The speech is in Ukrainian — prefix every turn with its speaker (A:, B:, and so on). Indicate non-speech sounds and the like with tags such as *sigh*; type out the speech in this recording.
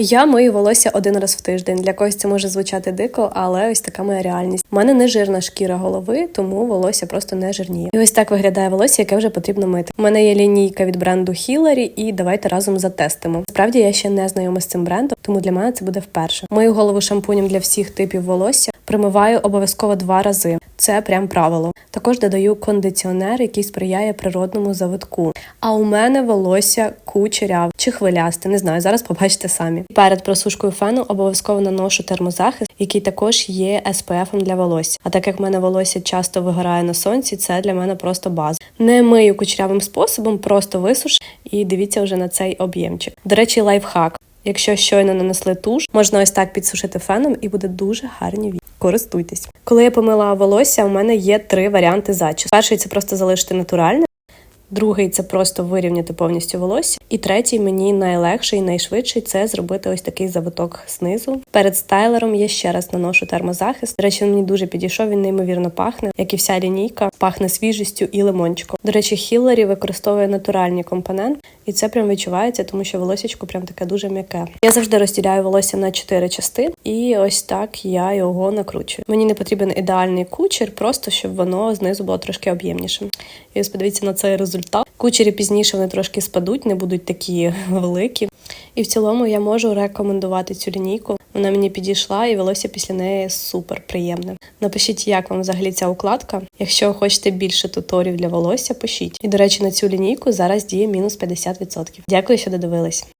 A: Я мию волосся один раз в тиждень. Для когось це може звучати дико, але ось така моя реальність. У мене не жирна шкіра голови, тому волосся просто не жирніє. І ось так виглядає волосся, яке вже потрібно мити. У мене є лінійка від бренду Hillary, і давайте разом затестимо. Справді я ще не знайома з цим брендом, тому для мене це буде вперше. Мою голову шампунем для всіх типів волосся. Примиваю обов'язково два рази. Це прям правило. Також додаю кондиціонер, який сприяє природному завитку. А у мене волосся кучеряв чи хвилясте, не знаю. Зараз побачите самі. Перед просушкою фену обов'язково наношу термозахист, який також є SPF для волосся. А так як в мене волосся часто вигорає на сонці, це для мене просто база. Не мию кучерявим способом, просто висуш і дивіться вже на цей об'ємчик. До речі, лайфхак. Якщо щойно нанесли туш, можна ось так підсушити феном і буде дуже гарні від. Користуйтесь. Коли я помила волосся, у мене є три варіанти зачісу. Перший це просто залишити натуральне. Другий це просто вирівняти повністю волосся. І третій мені найлегший і найшвидший це зробити ось такий завиток знизу. Перед стайлером я ще раз наношу термозахист. До речі, він мені дуже підійшов. Він неймовірно пахне, як і вся лінійка, пахне свіжістю і лимончиком. До речі, Хіллері використовує натуральні компоненти, і це прям відчувається, тому що волосячко прям таке дуже м'яке. Я завжди розділяю волосся на чотири частини, і ось так я його накручую. Мені не потрібен ідеальний кучер, просто щоб воно знизу було трошки об'ємнішим. І ось подивіться на цей результат. Кучері пізніше вони трошки спадуть, не будуть такі *laughs* великі. І в цілому я можу рекомендувати цю лінійку. Вона мені підійшла, і волосся після неї супер приємне. Напишіть, як вам взагалі ця укладка. Якщо хочете більше туторів для волосся, пишіть. І до речі, на цю лінійку зараз діє мінус 50%. Дякую, що додивились.